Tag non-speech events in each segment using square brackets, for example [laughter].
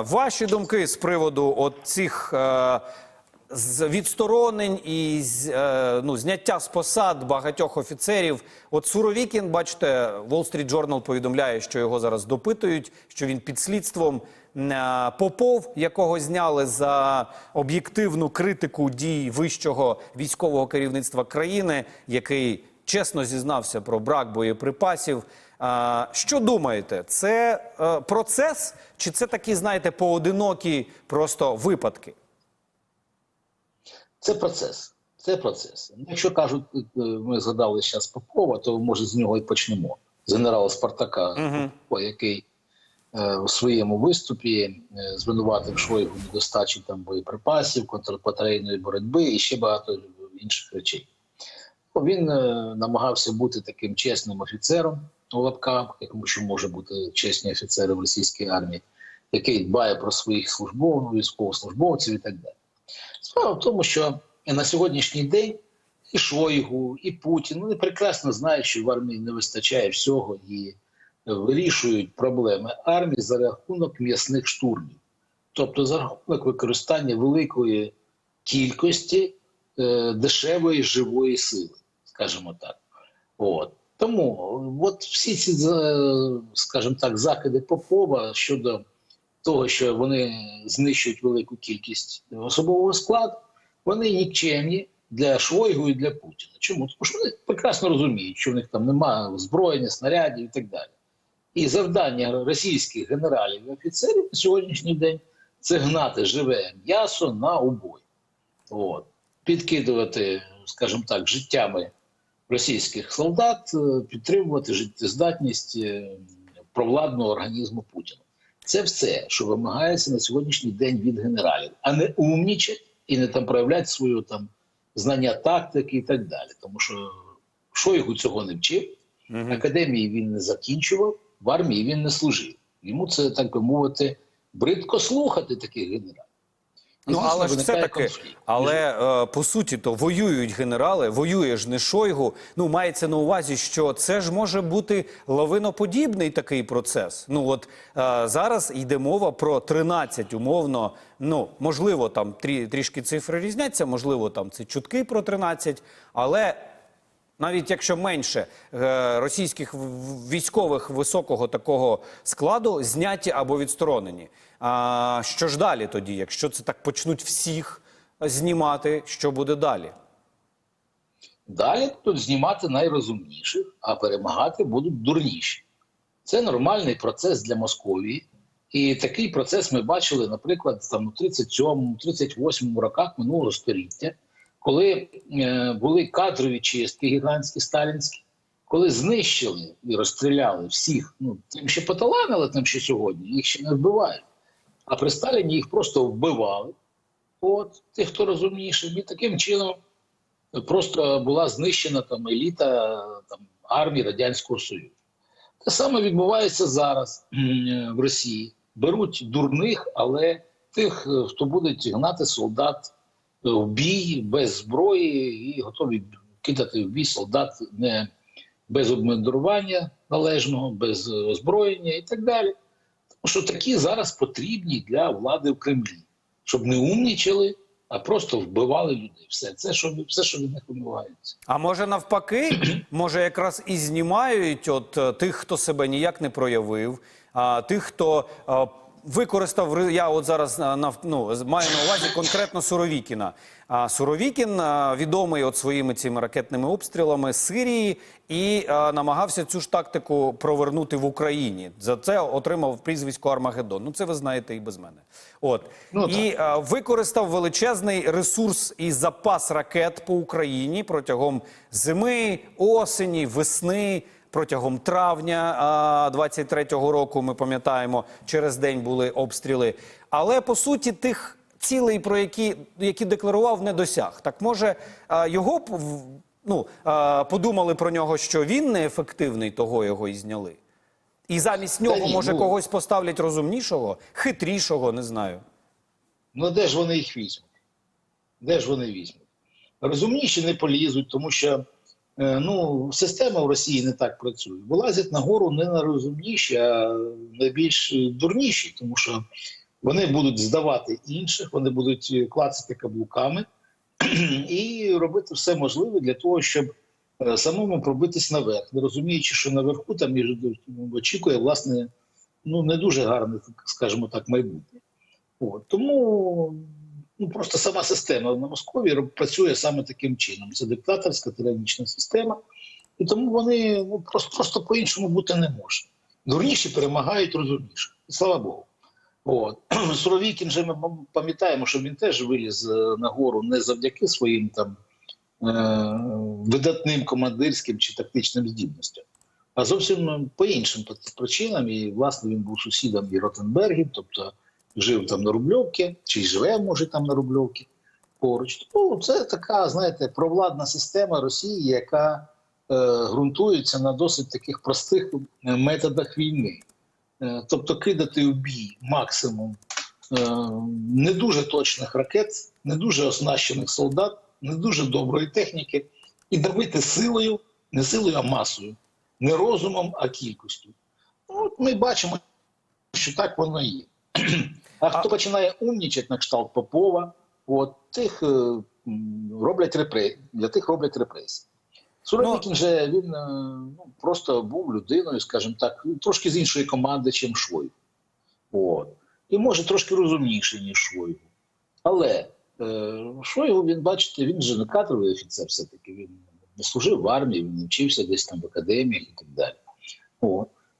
ваші думки з приводу от цих е, з відсторонень і з, е, ну, зняття з посад багатьох офіцерів. От Суровікін, бачите, Wall Street Journal повідомляє, що його зараз допитують, що він під слідством. Е, Попов, якого зняли за об'єктивну критику дій вищого військового керівництва країни, який чесно зізнався про брак боєприпасів. Що думаєте, це е, процес, чи це такі, знаєте, поодинокі просто випадки? Це процес. Це процес. Якщо кажуть, е, ми згадали зараз Попова, то може з нього і почнемо. З генерала Спартака. Попова, який е, у своєму виступі е, звинуватив Шойгу недостачі там боєприпасів, контрбатарейної боротьби і ще багато інших речей. Ну, Він е, намагався бути таким чесним офіцером у лапках, якому що може бути чесні офіцери в російській армії, який дбає про своїх службовців, військовослужбовців і так далі. Справа в тому, що на сьогоднішній день і Шойгу, і Путін вони прекрасно знають, що в армії не вистачає всього і вирішують проблеми армії за рахунок м'ясних штурмів, тобто за рахунок використання великої кількості е, дешевої живої сили, скажімо так. От. Тому от всі ці, скажімо так, закиди Попова щодо того, що вони знищують велику кількість особового складу, вони нікчемні для Шойгу і для Путіна. Чому? Тому що вони прекрасно розуміють, що в них там немає озброєння, снарядів і так далі. І завдання російських генералів і офіцерів на сьогоднішній день це гнати живе м'ясо на убой. От. Підкидувати, скажімо так, життями російських солдат, е, підтримувати життєздатність е, провладного організму Путіна. Це все, що вимагається на сьогоднішній день від генералів, а не умнічать і не там проявляти свою там знання тактики і так далі. Тому що Шойгу цього не вчив, академії він не закінчував, в армії він не служив. Йому це так би мовити, бридко слухати таких генералів. І, Ну але ж все таки, конфлікт. але е, по суті, то воюють генерали, воює ж не Шойгу. Ну мається на увазі, що це ж може бути лавиноподібний такий процес. Ну от е, зараз йде мова про 13 умовно. Ну можливо, там трі, трішки цифри різняться, можливо, там це чутки про 13, але навіть якщо менше е, російських військових високого такого складу зняті або відсторонені. А що ж далі тоді, якщо це так почнуть всіх знімати, що буде далі? Далі будуть знімати найрозумніших, а перемагати будуть дурніші. Це нормальний процес для Московії. І такий процес ми бачили, наприклад, там у 37-38 роках минулого століття, коли е, були кадрові чистки гігантські сталінські, коли знищили і розстріляли всіх, ну тим ще поталанили, тим ще сьогодні, їх ще не вбивають. А при Сталіні їх просто вбивали. От тих, хто розумніший, і таким чином просто була знищена там еліта там, армії Радянського Союзу. Те саме відбувається зараз в Росії. Беруть дурних, але тих, е, хто буде гнати солдат е, в бій без зброї і готові кидати в бій солдат не без обмундирування належного, без е, озброєння і так далі. Тому що такі зараз потрібні для влади в Кремлі, щоб не умнічали, а просто вбивали людей. Все це, що все, що від них вимагається. А може навпаки, [clears throat] може якраз і знімають от е, тих, хто себе ніяк не проявив, а тих, хто е, використав ри- я от зараз е, нав- ну, маю на увазі конкретно Суровікіна. А Суровікін е, відомий от своїми цими ракетними обстрілами з Сирії і е, намагався цю ж тактику провернути в Україні. За це отримав прізвисько Армагеддон. Ну це ви знаєте і без мене. От Ну, і е, використав величезний ресурс і запас ракет по Україні протягом зими, осені, весни. Протягом травня а, 23-го року ми пам'ятаємо, через день були обстріли. Але по суті, тих цілей, про які, які декларував, не досяг. Так може його ну, подумали про нього, що він неефективний, того його і зняли. І замість нього, ні, може, ну- когось поставлять розумнішого, хитрішого, не знаю. Ну де ж вони їх візьмуть? Де ж вони візьмуть? Розумніші не полізуть, тому що ну, система в Росії не так працює. Вилазять нагору не найрозумніші, а найбільш дурніші, тому що Вони будуть здавати інших, вони будуть е, клацати каблуками [clears throat] і робити все можливе для того, щоб е, самому пробитись наверх, не розуміючи, що наверху там очікує власне ну не дуже гарне, скажімо так, майбутнє. От. Тому ну, просто сама система на Московії працює саме таким чином. Це диктаторська тиранічна система, і тому вони ну, просто, просто по-іншому бути не може. Дурніші перемагають розумніших. І слава Богу. От. [clears throat] Суровікін же ми пам'ятаємо, що він теж виліз е, на гору не завдяки своїм там е- видатним командирським чи тактичним здібностям, а зовсім е, по іншим причинам. І, власне, він був сусідом і Ротенбергів, тобто жив там на Рубльовці, чи живе, може, там на Рубльовці поруч. Тому це така, знаєте, провладна система Росії, яка е, ґрунтується на досить таких простих е, методах війни. Е, тобто кидати у бій максимум е, не дуже точних ракет, не дуже оснащених солдат, не дуже доброї техніки, і давити силою, не силою, а масою, не розумом, а кількістю. Ну, От ми бачимо, що так воно є. А хто починає умнічати на кшталт Попова, от тих е, роблять репресії, для тих роблять репресії. Суровікін же він е, ну, просто був людиною, скажімо так, трошки з іншої команди, чим Шойгу. От. І може трошки розумніший, ніж Шойгу. Але е, Шойгу, він, бачите, він же не кадровий офіцер, все-таки він не служив в армії, він не вчився десь там в академіях і так далі.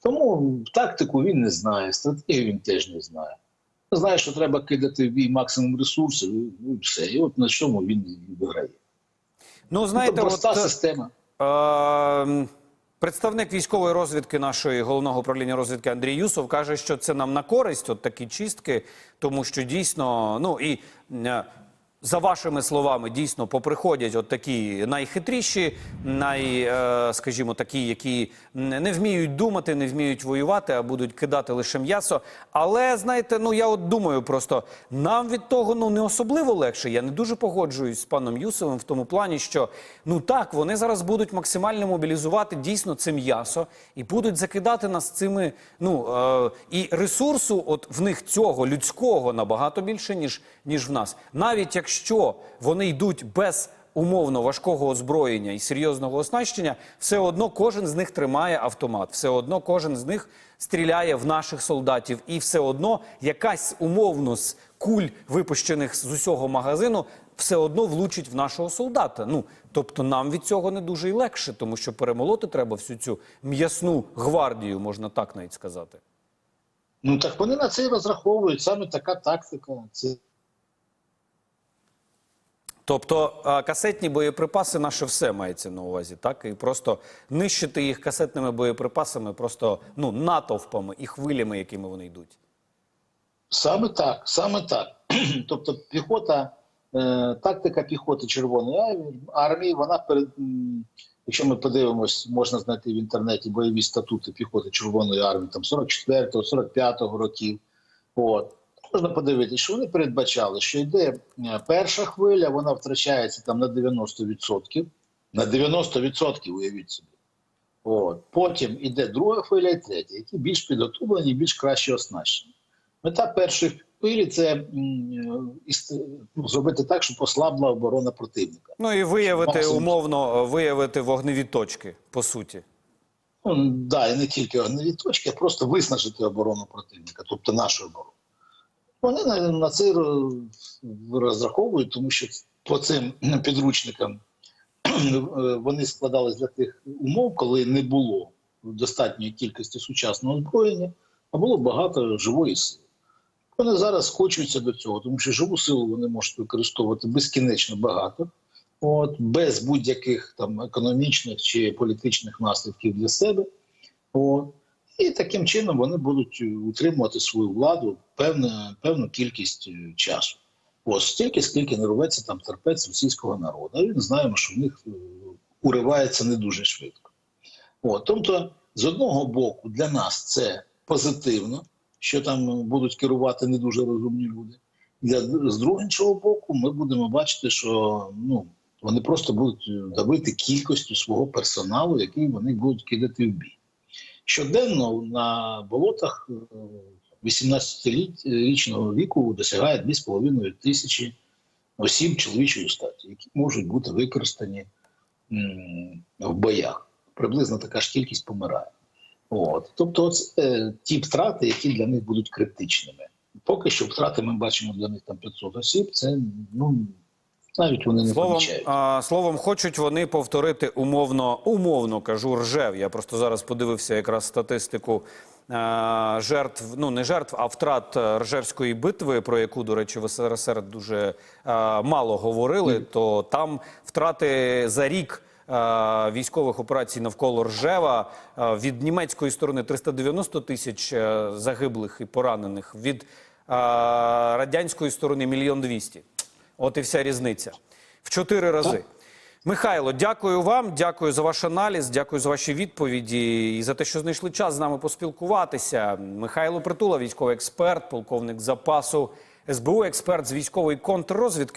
Тому тактику він не знає, стратегію він теж не знає. Знає, що треба кидати в бій максимум ресурсів, і ну, і все. І от на чому він виграє. Ну, Це проста от, е, система. Е, Представник військової розвідки нашої головного управління розвідки Андрій Юсов каже, що це нам на користь, от такі чистки, тому що дійсно, ну і е, за вашими словами, дійсно поприходять от такі найхитріші, най, е, скажімо, такі, які не вміють думати, не вміють воювати, а будуть кидати лише м'ясо. Але знаєте, ну я от думаю, просто нам від того ну не особливо легше. Я не дуже погоджуюсь з паном Юсовим в тому плані, що ну так вони зараз будуть максимально мобілізувати дійсно це м'ясо і будуть закидати нас цими. Ну е, і ресурсу, от в них цього людського набагато більше ніж ніж в нас, навіть якщо вони йдуть без. Умовно важкого озброєння і серйозного оснащення, все одно кожен з них тримає автомат, все одно кожен з них стріляє в наших солдатів, і все одно якась умовно з куль, випущених з усього магазину, все одно влучить в нашого солдата. Ну тобто нам від цього не дуже й легше, тому що перемолоти треба всю цю м'ясну гвардію, можна так навіть сказати. Ну так вони на це і розраховують. Саме така тактика. Це Тобто касетні боєприпаси наше все мається на увазі, так і просто нищити їх касетними боєприпасами, просто ну натовпами і хвилями, якими вони йдуть. саме так, саме так. [clears throat] тобто, піхота, е, тактика піхоти Червоної армії- вона перед. Якщо ми подивимось, можна знайти в інтернеті бойові статути піхоти Червоної армії там 44-го, 45-го років. От. Можна подивитися, що вони передбачали, що йде е, перша хвиля, вона втрачається там на 90%. На 90% уявіть собі. От. Потім іде друга хвиля і третя, які більш підготовлені, більш краще оснащені. Мета першої хвилі це е, ну, зробити так, щоб ослабла оборона противника. Ну і виявити умовно виявити вогневі точки, по суті. Ну, да, і не тільки огневі точки, а просто виснажити оборону противника, тобто нашу оборону. Вони на, це розраховують, тому що по цим підручникам е, вони складались для тих умов, коли не було достатньої кількості сучасного озброєння, а було багато живої сили. Вони зараз скочуються до цього, тому що живу силу вони можуть використовувати безкінечно багато, от, без будь-яких там економічних чи політичних наслідків для себе. От. І таким чином вони будуть утримувати свою владу певну, певну кількість е, часу. Ось стільки, скільки не рветься там терпець російського народу. А він знаємо, що в них е, уривається не дуже швидко. От, тобто, з одного боку, для нас це позитивно, що там будуть керувати не дуже розумні люди. Для, з другого боку, ми будемо бачити, що ну, вони просто будуть давити кількістю свого персоналу, який вони будуть кидати в бій. Щоденно на болотах е, 18-річного віку досягає 2,5 тисячі осіб чоловічої статі, які можуть бути використані в боях. Приблизно така ж кількість помирає. От. Тобто, це ті втрати, які для них будуть критичними. Поки що втрати ми бачимо для них там 500 осіб, це ну, навіть вони не Словом, помічають. а, словом, хочуть вони повторити умовно, умовно кажу, ржев. Я просто зараз подивився якраз статистику а, жертв, ну не жертв, а втрат е, Ржевської битви, про яку, до речі, в СРСР дуже а, мало говорили. То там втрати за рік. е, Військових операцій навколо Ржева е, від німецької сторони 390 тисяч е, загиблих і поранених, від е, радянської сторони мільйон двісті. От і вся різниця. В чотири рази. Михайло, дякую вам, дякую за ваш аналіз, дякую за ваші відповіді і за те, що знайшли час з нами поспілкуватися. Михайло Притула, військовий експерт, полковник запасу СБУ, експерт з військової контррозвідки.